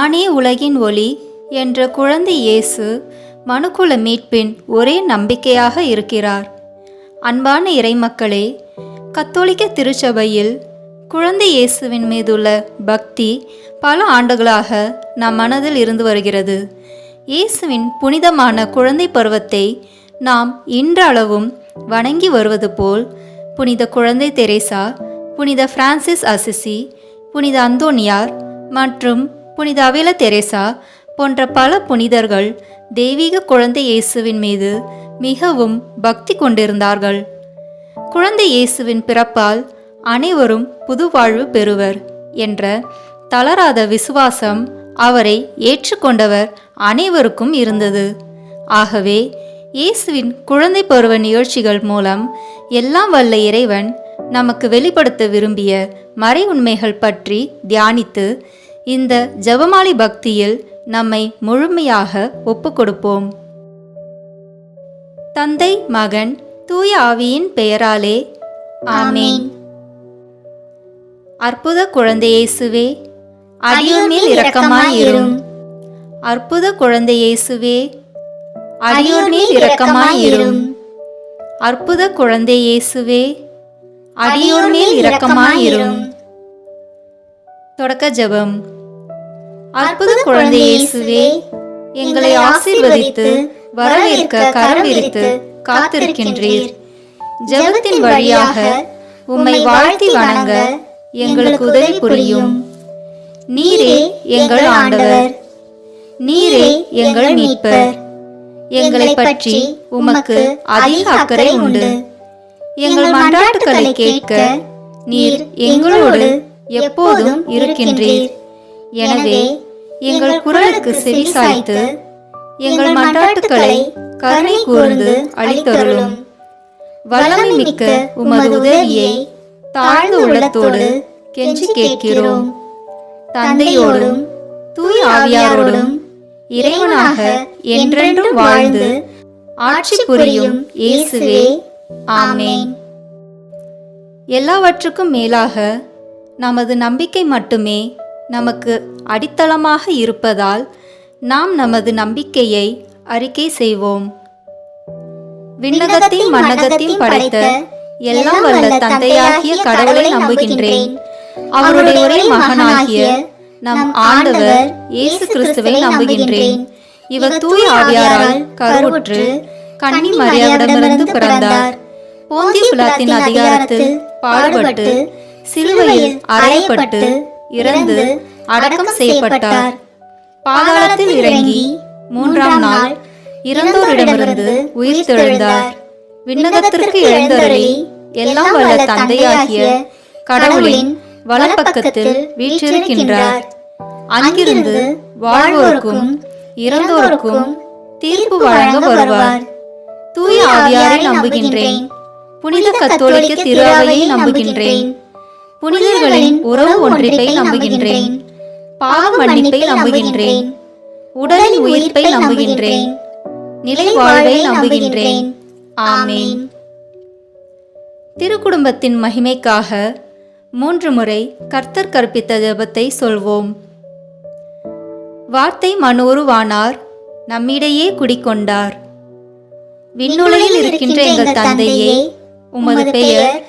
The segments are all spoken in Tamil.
நானே உலகின் ஒளி என்ற குழந்தை இயேசு மனுக்குல மீட்பின் ஒரே நம்பிக்கையாக இருக்கிறார். அன்பான இறைமக்களே கத்தோலிக்க திருச்சபையில் குழந்தை இயேசுவின் மீதுள்ள பக்தி பல ஆண்டுகளாக நம் மனதில் இருந்து வருகிறது. இயேசுவின் புனிதமான குழந்தை பருவத்தை நாம் இன்றளவும் வணங்கி வருவது போல் புனித குழந்தை தெரேசா புனித பிரான்சிஸ் அசிசி புனித அந்தோனியார் மற்றும் புனித அவில தெரேசா போன்ற பல புனிதர்கள் தெய்வீக குழந்தை இயேசுவின் மீது மிகவும் பக்தி கொண்டிருந்தார்கள். குழந்தை இயேசுவின் பிறப்பால் அனைவரும் புது வாழ்வு பெறுவர் என்ற தளராத விசுவாசம் அவரை ஏற்றுக்கொண்டவர் அனைவருக்கும் இருந்தது. ஆகவே இயேசுவின் குழந்தை பருவ நிகழ்ச்சிகள் மூலம் எல்லாம் வல்ல இறைவன் நமக்கு வெளிப்படுத்த விரும்பிய மறை உண்மைகள் பற்றி தியானித்து இந்த ஜபமாலி பக்தியில் நம்மை முழுமையாக ஒப்புக்கொடுப்போம். தந்தை மகன் தூய ஆவியின் பெயராலே ஆமேன். அற்புத குழந்தையேசுவே அடியோர் மேல் இரக்கமாய் அற்புத குழந்தையேசுவே அடியோர் மேல் இரக்கமாய் அற்புத குழந்தையேசுவே அடியோர் மேல் தொடக்க ஜெபம். அற்புத குழந்தை இயேசுவே எங்களை ஆசீர்வதித்து வரவேற்க கரம் விரித்து காத்திருக்கின்றீர். ஜெபத்தின் வழியாக உம்மை வாழ்த்தி வணங்க எங்களுக்கு உதவி புரியும். நீரே எங்கள் ஆண்டவர். நீரே எங்கள் மீட்பர். எங்களை பற்றி உமக்கு அதிக அக்கறை உண்டு. எங்கள் மன்றாட்டுக்களை கேட்க நீர் எங்களோடு எப்போதும் இருக்கின்றீர். எனவே எங்கள் குரலுக்கு செவி சாய்த்து எங்கள் மன்றாட்டுக்களை கருணை கூர்ந்து அளித்தருளும். வல்லமை மிக்க உமது உதவியை தாழ்ந்த உள்ளத்தோடு கெஞ்சி கேட்கிறோம். தந்தையோடும் தூய் ஆவியாரோடும் இறைவனாக என்றென்றும் வாழ்ந்து ஆட்சி புரியும் இயேசுவே. ஆமேன். எல்லாவற்றுக்கும் மேலாக நமது நம்பிக்கை மட்டுமே நமக்கு அடித்தளமாக இருப்பதால் நாம் நமது நம்பிக்கையை அறிக்கை செய்வோம். விண்ணகத்தையும் மண்ணகத்தையும் படைத்த எல்லாம் வல்ல தந்தையாகிய கடவுளை நம்புகின்றேன். அவருடைய ஒரே மகனாகிய நம் ஆண்டவர் இயேசு கிறிஸ்துவை நம்புகின்றேன். இவர் தூய ஆவியாரால் கருவுற்று கன்னி மரியாவிடமிருந்து பிறந்தார். போந்தி பிலாத்தின் அதிகாரத்தில் பாடுபட்டு சிலுவையில் அறையப்பட்டு இறந்து அடக்கம் செய்யப்பட்டார். பாதாளத்தில் இறங்கி மூன்றாம் நாள் இறந்தோரிடமிருந்து உயிர் தெழுந்தார் விண்ணகத்திற்கு எழுந்தருளி எல்லாம் வல்ல தந்தையாகிய கடவுளின் வலப்பக்கத்தில் வீற்றிருக்கின்றார். அங்கிருந்து வாழ்வோருக்கும் இறந்தோருக்கும் தீர்ப்பு வழங்க வருவார். தூய ஆவியாரை நம்புகின்றேன். புனித கத்தோலிக்க திருவையை நம்புகின்றேன். புனிதர்களின் உறவு ஒன்றிப்பை நம்புகின்றேன். பாவ மன்னிப்பை நம்புகின்றேன். உடலின் உயிர்ப்பை நம்புகின்றேன். நிலை வாழ்வை நம்புகின்றேன். ஆமேன். திருக்குடும்பத்தின் மகிமைக்காக மூன்று முறை கர்த்தர் கற்பித்த ஜெபத்தை சொல்வோம். வார்த்தை மனோருவானார் நம்மிடையே குடிக்கொண்டார் விண்ணுலகில் இருக்கின்ற எங்கள் தந்தையே உமது பெயர்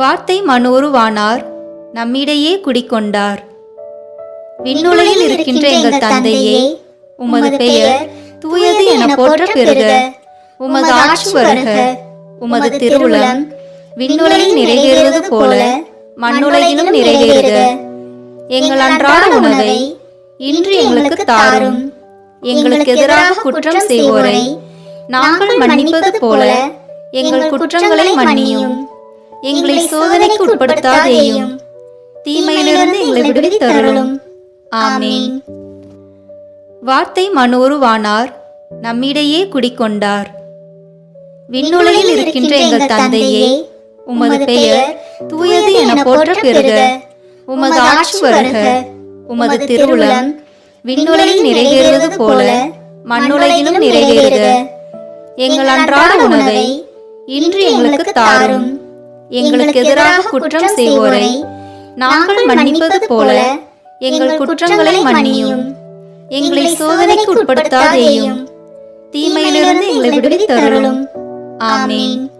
வார்த்தை மனோருவானார் நம்மிடையே குடிக்கொண்டார் விண்ணுலகில் இருக்கின்ற எங்கள் தந்தையே உமது பெயர் தூயது என போற்ற பெறுக உமது ஆட்சி வருக. உமது திருவுளம் விண்ணுலகில் நிறைவேறுவது போல மண்ணுலகிலும் நிறைவேறுக. எங்கள் அன்றாட உணவை இன்று எங்களுக்கு தாரும். எங்களுக்கு எதிராக குற்றம் செய்வோரை நாங்கள் மன்னிப்பது போல எங்கள் குற்றங்களை மன்னியும். எங்களை சோதனைக்கு உட்படுத்தாதேயும். தீமையிலிருந்து எங்களை விடுவித்தருளும். ஆமீன். வார்த்தை மனோருவானார் நம்மிடையே குடிக்கொண்டார் விண்ணுலையில் இருக்கின்ற எங்கள் தந்தையே உமது பெயர் தூயது என போற்ற பெறுக. உமது ஆட்சி வருக. உமது திருவுளம் விண்ணுலையில் நிறைவேறுவது போல மண்ணுலகிலும் நிறைவேறுக. எங்கள் அன்றாட உணவை இன்று எங்களுக்கு தாரும். எங்களுக்கு எதிராக குற்றம் செய்வோரை நாங்கள் மன்னிப்பது போல எங்கள் குற்றங்களை மன்னியும். எங்களை சோதனைக்கு உட்படுத்தாதேயும். தீமையிலிருந்து எங்களை விடுவித்தருளும். ஆமீன்.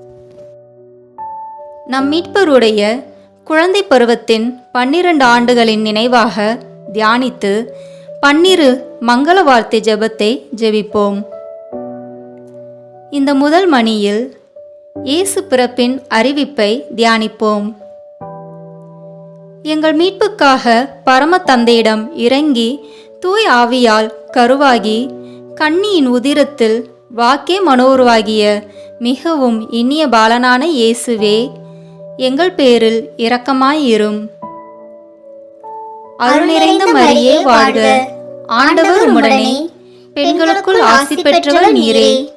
நம் மீட்பருடைய குழந்தை பருவத்தின் பன்னிரண்டு ஆண்டுகளின் நினைவாக தியானித்து பன்னிரு மங்கள வார்த்தை ஜெபத்தை ஜெபிப்போம். இந்த முதல் மணியில் இயேசு பிறப்பின் அறிவிப்பை தியானிப்போம். எங்கள் மீட்புக்காக பரம தந்தையிடம் இறங்கி தூய் ஆவியால் கருவாகி கண்ணியின் உதிரத்தில் வாக்கே மனோருவாகிய மிகவும் இனிய பாலனான இயேசுவே எங்கள் பேரில் இரக்கமாயிரும். அருள்நிறைந்த மரியே வாழ்க. ஆண்டவர் உடனே பெண்களுக்குள் ஆசி பெற்றவர் நீரே.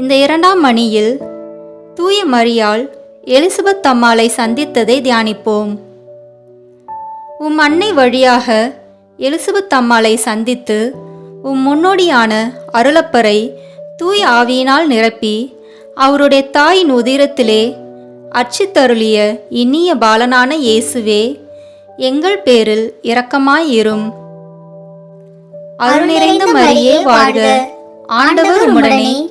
இந்த இரண்டாம் மணியில் தூய மரியாள் எலிசபெத் அம்மாளை சந்தித்ததை தியானிப்போம். உம் அன்னை வழியாக எலிசபெத் அம்மாளை சந்தித்து உம் முன்னோடியான அருளப்பரை தூய ஆவியினால் நிரப்பி அவருடைய தாயின் உதிரத்திலே அச்சித்தருளிய இனிய பாலனான இயேசுவே எங்கள் பேரில் இரக்கமாயிரும். அருள் நிறைந்த மரியே வாழ்க. ஆண்டவர் உடனே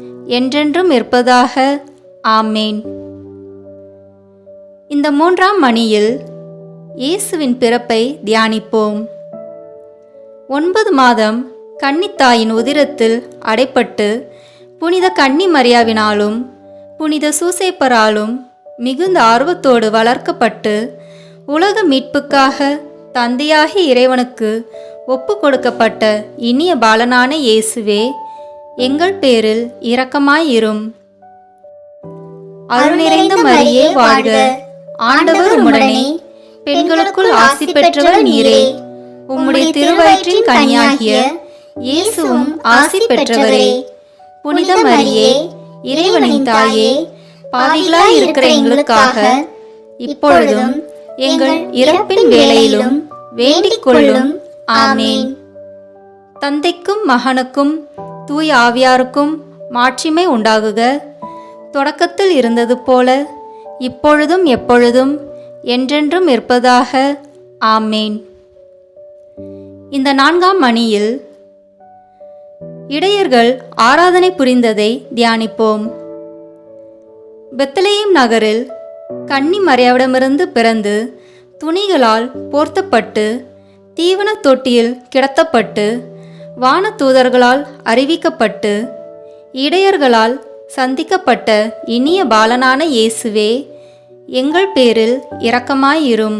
என்றென்றும் இருப்பதாக. ஆமேன். இந்த மூன்றாம் மணியில் இயேசுவின் பிறப்பை தியானிப்போம். ஒன்பது மாதம் கன்னித்தாயின் உதிரத்தில் அடைப்பட்டு புனித கன்னி மரியாவினாலும் புனித சூசேப்பராலும் மிகுந்த ஆர்வத்தோடு வளர்க்கப்பட்டு உலக மீட்புக்காக தந்தையாகி இறைவனுக்கு ஒப்பு கொடுக்கப்பட்ட இனிய பாலனான இயேசுவே எங்கள் பேரில் இரக்கமாயிரும். அருள் நிறைந்த மரியே வாழ்க. ஆண்டவர் உம்முடனே. பெண்களுக்குள் ஆசி பெற்றவர் நீரே. உம்முடைய திருவயிற்றின் கனியாகிய இயேசுவும் ஆசி பெற்றவரே. புனித மரியே இறைவனின் தாயே பாவிகளாய் இருக்கிற எங்களுக்காக இப்பொழுதும் எங்கள் இறப்பின் வேலையிலும் வேண்டிக் கொள்ளும். ஆமேன். தந்தைக்கும் மகனுக்கும் தூய் ஆவியாருக்கும் மாட்சிமை உண்டாகுக. தொடக்கத்தில் இருந்தது போல இப்பொழுதும் எப்பொழுதும் என்றென்றும் இருப்பதாக. ஆமேன். இந்த நான்காம் மணியில் இடையர்கள் ஆராதனை புரிந்ததை தியானிப்போம். பெத்தலேயும் நகரில் கன்னி மரியாவிடமிருந்து பிறந்து துணிகளால் போர்த்தப்பட்டு தீவனத் தொட்டியில் கிடத்தப்பட்டு வானதூதர்களால் அறிவிக்கப்பட்டு இடையர்களால் சந்திக்கப்பட்ட இனிய பாலனான இயேசுவே எங்கள் பேரில் இரக்கமாயிரும்.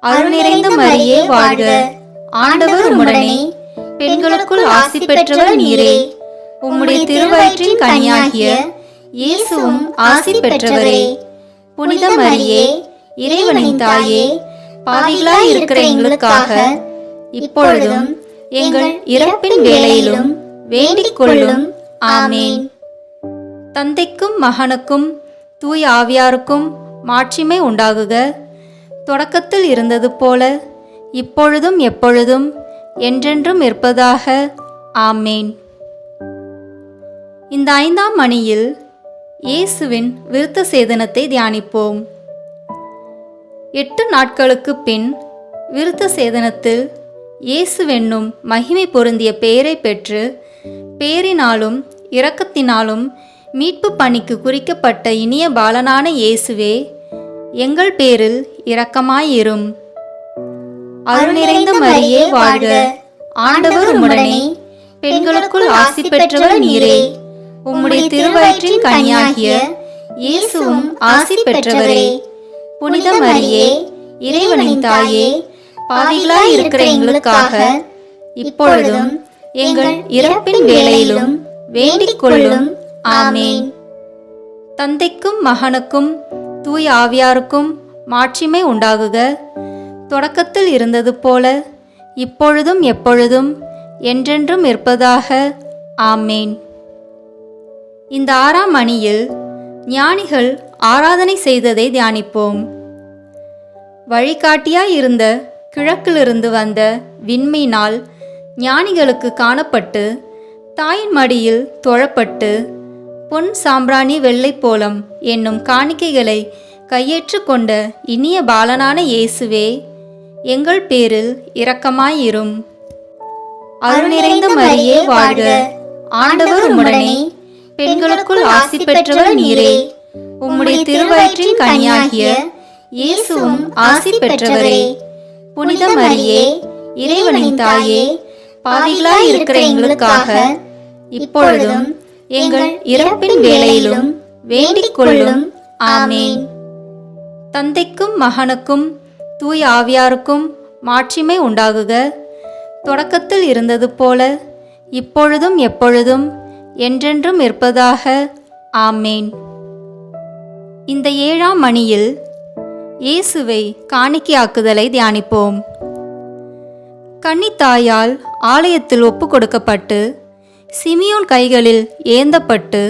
அருள் நிறைந்த மரியே வாழ்க. ஆண்டவர் உம்முடனே பெண்களுக்குள் ஆசி பெற்றவர் நீரே. உம்முடைய திருவயிற்றின் கனியாகிய இயேசுவும் ஆசி பெற்றவரே. புனித மரியே இறைவனின் தாயே பாவிகளாய் இருக்கிற எங்களுக்காக இப்பொழுதும் எங்கள் இறப்பின் வேளையிலும் வேண்டிக் கொள்ளும் ஆமேன். தந்தைக்கும் மகனுக்கும் தூய் ஆவியாருக்கும் மாட்சிமை உண்டாகுக. தொடக்கத்தில் இருந்தது போல இப்பொழுதும் எப்பொழுதும் என்றென்றும் இருப்பதாக. ஆமேன். இந்த ஐந்தாம் மணியில் இயேசுவின் விருத்த சேதனத்தை தியானிப்போம். எட்டு நாட்களுக்கு பின் விருத்த சேதனத்தில் இயேசுவென்னும் மகிமை பொருந்திய பெயரை பெற்று பேரினாலும் இரக்கத்தினாலும் மீட்பு பணிக்கு குறிக்கப்பட்ட இனிய பாலனான இயேசுவே எங்கள் பேரில் இரக்கமாயிரும். அருணிறைந்த மரியே வாழ்க. ஆண்டவர் உம்முடனே பெண்களுக்குள் ஆசி பெற்றவர் நீரே. உம்முடைய திருவயிற்றின் கனியாகிய இயேசுவும் ஆசி பெற்றவரே. புனித மரியே இறைவனின் தாயே பாவிகளாய் இருக்கிற எங்களுக்காக இப்பொழுதும் எங்கள் இறப்பின் வேளையிலும் வேண்டிக் கொள்ளும் ஆமேன். தந்தைக்கும் மகனுக்கும் தூய் ஆவியாருக்கும் மாட்சிமை உண்டாகுக. தொடக்கத்தில் இருந்தது போல இப்பொழுதும் எப்பொழுதும் என்றென்றும் இருப்பதாக. ஆமேன். இந்த ஆறாம் மணியில் ஞானிகள் ஆராதனை செய்ததை தியானிப்போம். வழிகாட்டியாய் இருந்த கிழக்கிலிருந்து வந்த விண்மீனால் ஞானிகளுக்கு காணப்பட்டு தாயின் மடியில் தொழப்பட்டு பொன் சாம்பிராணி வெள்ளைப்போலம் என்னும் காணிக்கைகளை கையேற்று கொண்ட இனிய பாலனான இயேசுவே எங்கள் பேரில் இரக்கமாயிரும். அருள் நிறைந்த மரியே வாழ்க. ஆண்டவர் உடனே பெண்களுக்குள் ஆசி பெற்றவர் நீரே. உம்முடைய திருவயிற்றின் கனியாகிய இயேசுவும் ஆசி பெற்றவரே. புனித மரியே இறைவனின் தாயே பாவிகளாய் இருக்கிற எங்களுக்காக இப்பொழுதும் எங்கள் இறப்பின் வேலையிலும் வேண்டிக் கொள்ளும் ஆமேன். தந்தைக்கும் மகனுக்கும் தூய் ஆவியாருக்கும் மாட்சிமை உண்டாகுக. தொடக்கத்தில் இருந்தது போல இப்பொழுதும் எப்பொழுதும் என்றென்றும் இருப்பதாக. ஆமேன். இந்த ஏழாம் மணியில் இயேசுவை காணிக்கையாக்குதலை தியானிப்போம். கன்னித்தாயால் ஆலயத்தில் ஒப்பு கொடுக்கப்பட்டு சிமியோன் கைகளில் ஏந்தப்பட்டு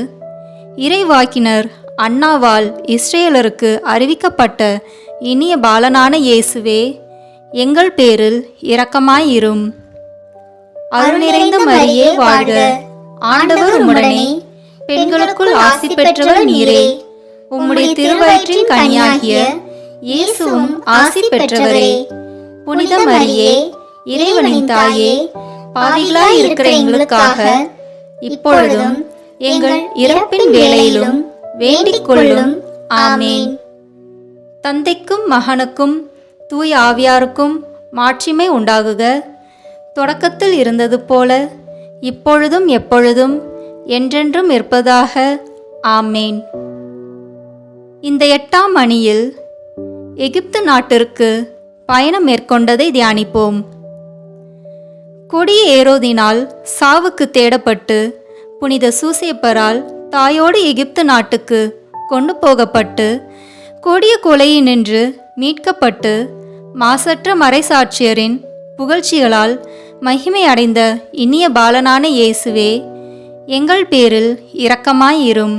இறைவாக்கினர் அண்ணாவால் இஸ்ரேலருக்கு அறிவிக்கப்பட்ட இனிய பாலனான இயேசுவே எங்கள் பேரில் இரக்கமாயிரும். அருள் நிறைந்த மரியே வாழ்க. ஆண்டவர் உடனே பெண்களுக்குள் ஆசி பெற்றவர் நீரே. உம்முடைய திருவயிற்றின் கனியாகிய இயேசுவும் ஆசி பெற்றவரே. புனித மரியே இறைவனின் தாயே பாவிகளாய் இருக்கிற எங்களுக்காக இப்பொழுதும் எங்கள் இறப்பின் வேளையிலும் வேண்டிக் கொள்ளும் ஆமேன். தந்தைக்கும் மகனுக்கும் தூய் ஆவியாருக்கும் மாட்சிமை உண்டாகுக. தொடக்கத்தில் இருந்தது போல இப்பொழுதும் எப்பொழுதும் என்றென்றும் இருப்பதாக. ஆமேன். இந்த எட்டாம் அணியில் எகிப்து நாட்டிற்கு பயணம் மேற்கொண்டதை தியானிப்போம். கொடிய ஏரோதினால் சாவுக்கு தேடப்பட்டு புனித சூசேப்பரால் தாயோடு எகிப்து நாட்டுக்கு கொண்டு போகப்பட்டு கொடிய கொலையினின்று மீட்கப்பட்டு மாசற்ற மறைசாட்சியரின் புகழ்ச்சிகளால் மகிமை அடைந்த இனிய பாலனான இயேசுவே எங்கள் பேரில் இரக்கமாயிரும்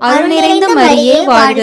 அருள் நிறைந்த மரியே வாழ்க.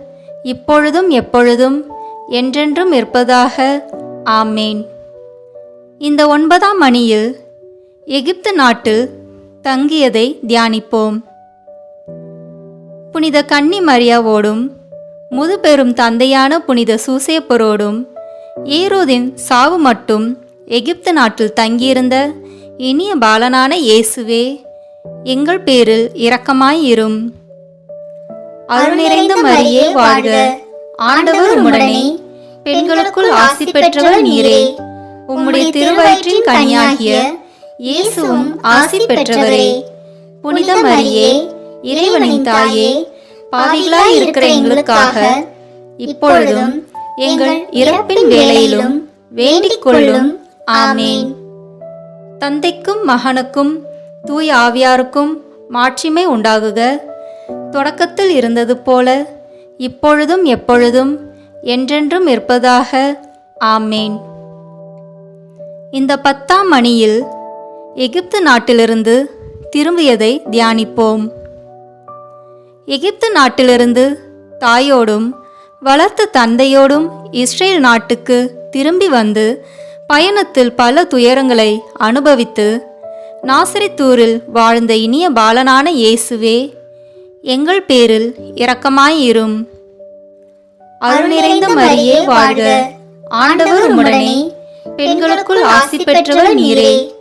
இப்பொழுதும் எப்பொழுதும் என்றென்றும் இருப்பதாக. ஆமேன். இந்த ஒன்பதாம் மணியில் எகிப்து நாட்டில் தங்கியதை தியானிப்போம். புனித கன்னி மரியாவோடும் முதுபெரும் தந்தையான புனித சூசேப்பரோடும் ஏரோதின் சாவு மட்டும் எகிப்து நாட்டில் தங்கியிருந்த இனிய பாலனான இயேசுவே எங்கள் பேரில் இரக்கமாயிரும் அருள் நிறைந்த மரியே வாழ்க. ஆண்டவர் உம்முடனே. பெண்களுக்குள் ஆசி பெற்றவர் நீரே. உம்முடைய திருவயிற்றின் கனியாகிய இயேசுவும் ஆசி பெற்றவரே. புனித மரியே இறைவனின் தாயே பாவிகளாய் இருக்கிற எங்களுக்காக இப்பொழுதும் எங்கள் இறப்பின் வேலையிலும் வேண்டிக் கொள்ளும் ஆமேன். தந்தைக்கும் மகனுக்கும் தூய் ஆவியாருக்கும் மாட்சிமை உண்டாகுக. தொடக்கத்தில் இருந்தது போல இப்பொழுதும் எப்பொழுதும் என்றென்றும் இருப்பதாக. ஆமேன். இந்த பத்தாம் மணியில் எகிப்து நாட்டிலிருந்து திரும்பியதை தியானிப்போம். எகிப்து நாட்டிலிருந்து தாயோடும் வளர்த்த தந்தையோடும் இஸ்ரேல் நாட்டுக்கு திரும்பி வந்து பயணத்தில் பல துயரங்களை அனுபவித்து நாசரித்தூரில் வாழ்ந்த இனிய பாலனான இயேசுவே எங்கள் பேரில் இரக்கமாயிரும். அருள் நிறைந்த மரியே வாழ்க. ஆண்டவர் உம்முடனே. பெண்களுக்குள் ஆசி பெற்றவர் நீரே.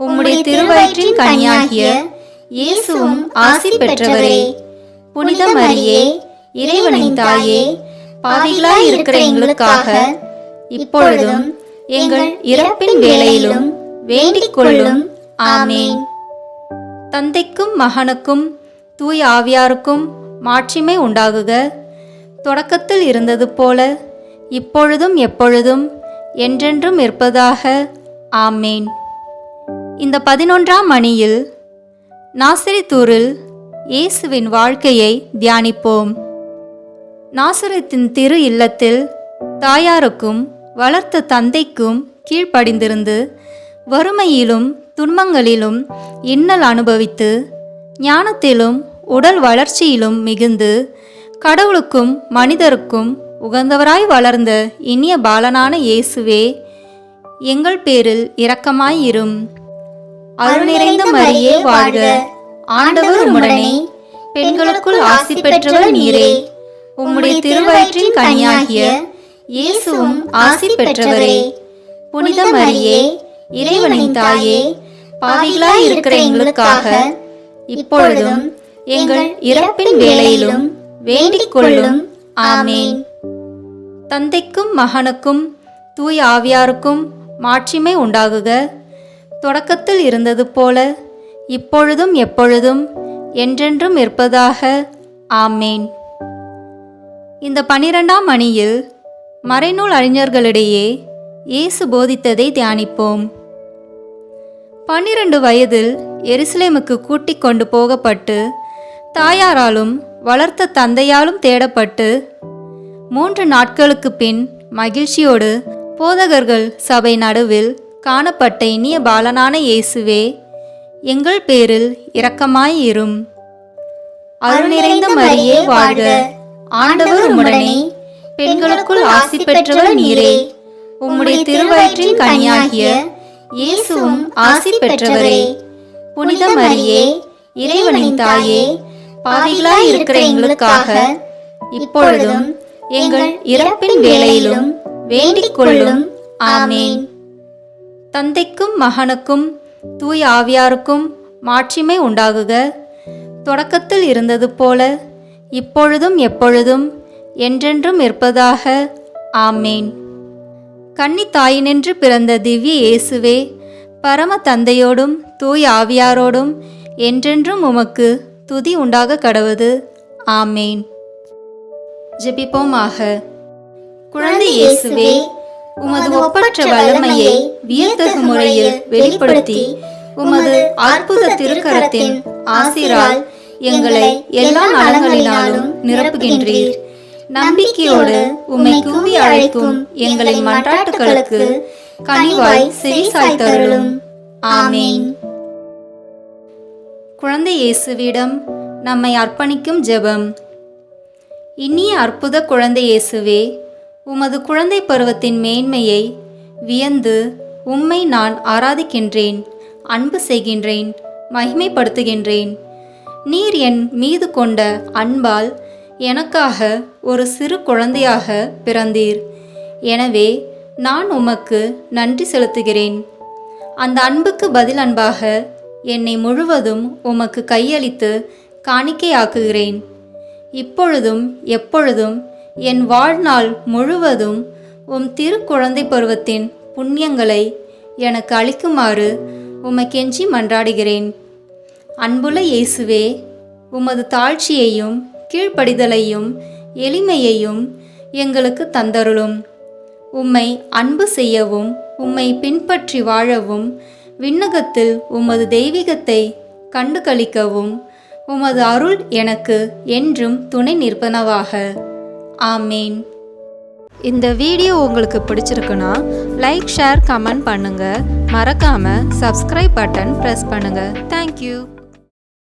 உம்முடைய திருவயிற்றின் கனியாகிய இயேசுவும் ஆசி பெற்றவரே. புனித மரியே இறைவனின் தாயே பாவிகளாய் இருக்கிற எங்களுக்காக இப்பொழுதும் எங்கள் இறப்பின் வேலையிலும் வேண்டிக் கொள்ளும். ஆமேன். தந்தைக்கும் மகனுக்கும் தூய் ஆவியாருக்கும் மாட்சிமை உண்டாகுக. தொடக்கத்தில் இருந்தது போல இப்பொழுதும் எப்பொழுதும் என்றென்றும் இருப்பதாக. ஆமேன். இந்த பதினொன்றாம் மணியில் நாசிரித்தூரில் இயேசுவின் வாழ்க்கையை தியானிப்போம். நாசரத்தின் திரு இல்லத்தில் தாயாருக்கும் வளர்த்த தந்தைக்கும் கீழ்ப்படிந்திருந்து வறுமையிலும் துன்பங்களிலும் இன்னல் அனுபவித்து ஞானத்திலும் உடல் வளர்ச்சியிலும் மிகுந்து கடவுளுக்கும் மனிதருக்கும் உகந்தவராய் வளர்ந்த இனிய பாலனான இயேசுவே எங்கள் பேரில் இரக்கமாயிரும். அருள் நிறைந்த மரியே வாழ்க. ஆண்டவர் உம்முடனே. பெண்களுக்குள் ஆசி பெற்றவர் நீரே. உம்முடைய திருவயிற்றின் கனியாகிய இயேசுவும் ஆசி பெற்றவரே. புனித மரியே இறைவனின் தாயே பாவிகளாய் இருக்கிற எங்களுக்காக இப்பொழுதும் எங்கள் இறப்பின் வேளையிலும் வேண்டிக் கொள்ளும் ஆமேன். தந்தைக்கும் மகனுக்கும் தூய் ஆவியாருக்கும் மாட்சிமை உண்டாகுக. தொடக்கத்தில் இருந்தது போல இப்பொழுதும் எப்பொழுதும் என்றென்றும் இருப்பதாக. ஆமேன். இந்த பனிரெண்டாம் அணியில் மறைநூல் அறிஞர்களிடையே இயேசு போதித்ததை தியானிப்போம். பன்னிரண்டு வயதில் எருசலேமுக்கு கூட்டிக் கொண்டு போகப்பட்டு தாயாராலும் வளர்த்த தந்தையாலும் தேடப்பட்டு மூன்று நாட்களுக்கு பின் மகிழ்ச்சியோடு போதகர்கள் சபை நடுவில் காணப்பட்ட இனிய பாலனான இயேசுவே எங்கள் பேரில் இரக்கமாயிரும். அருள் நிறைந்த மரியே வாழ்க. ஆண்டவர் உடனே பெண்களுக்குள் ஆசி பெற்றவர் நீரே. உம்முடைய திருவயிற்றின் கனியாகிய இயேசுவும் ஆசி பெற்றவரே. புனித மரியே இறைவனின் தாயே பாவிகளாய் இருக்கிற எங்களுக்காக இப்பொழுதும் எங்கள் இறப்பின் வேளையிலும் வேண்டிக் கொள்ளும் ஆமேன். தந்தைக்கும் மகனுக்கும் தூய் ஆவியாருக்கும் மாட்சிமை உண்டாகுக. தொடக்கத்தில் இருந்தது போல இப்பொழுதும் எப்பொழுதும் என்றென்றும் இருப்பதாக. ஆமேன். கன்னி தாயினின்று பிறந்த திவ்ய இயேசுவே பரம தந்தையோடும் தூய் ஆவியாரோடும் என்றென்றும் உமக்கு துதி உண்டாக கடவுது. ஆமேன். ஜெபிப்போமாக. குழந்தை இயேசுவே உமது ஒப்பற்ற வல்லமையை வியத்தகு முறையில் வெளிப்படுத்தி உமது அற்புத திருக்கரத்தின் ஆசிரால் எங்களை எல்லா நலங்களினாலும் நிரப்புகின்றீர். நம்பிக்கையோடு உம்மை கூவி அழைக்கும் எங்களின் மன்றாட்டுகளுக்கு கனிவாய் செவி தருளும் ஆமேன். குழந்தை இயேசுவிடம் நம்மை அர்ப்பணிக்கும் ஜெபம். இனிய அற்புத குழந்தை இயேசுவே உமது குழந்தை பருவத்தின் மேன்மையை வியந்து உம்மை நான் ஆராதிக்கின்றேன் அன்பு செய்கின்றேன் மகிமைப்படுத்துகின்றேன். நீர் என் மீது கொண்ட அன்பால் எனக்காக ஒரு சிறு குழந்தையாக பிறந்தீர். எனவே நான் உமக்கு நன்றி செலுத்துகிறேன். அந்த அன்புக்கு பதில் அன்பாக என்னை முழுவதும் உமக்கு கையளித்து காணிக்கையாக்குகிறேன். இப்பொழுதும் எப்பொழுதும் என் வாழ்நாள் முழுவதும் உம் திருக்குழந்தை பருவத்தின் புண்ணியங்களை எனக்கு அளிக்குமாறு உம்மை கெஞ்சி மன்றாடுகிறேன். அன்புள்ள இயேசுவே உமது தாழ்ச்சியையும் கீழ்ப்படிதலையும் எளிமையையும் எங்களுக்கு தந்தருளும். உம்மை அன்பு செய்யவும் உம்மை பின்பற்றி வாழவும் விண்ணகத்தில் உமது தெய்வீகத்தை கண்டு கழிக்கவும் உமது அருள் எனக்கு என்றும் துணை நிற்பனவாக. ஆமேன். இந்த வீடியோ உங்களுக்கு பிடிச்சிருக்குன்னா லைக் ஷேர் கமெண்ட் பண்ணுங்கள் மறக்காமல் சப்ஸ்கிரைப் பட்டன் ப்ரெஸ் பண்ணுங்கள் தேங்க்யூ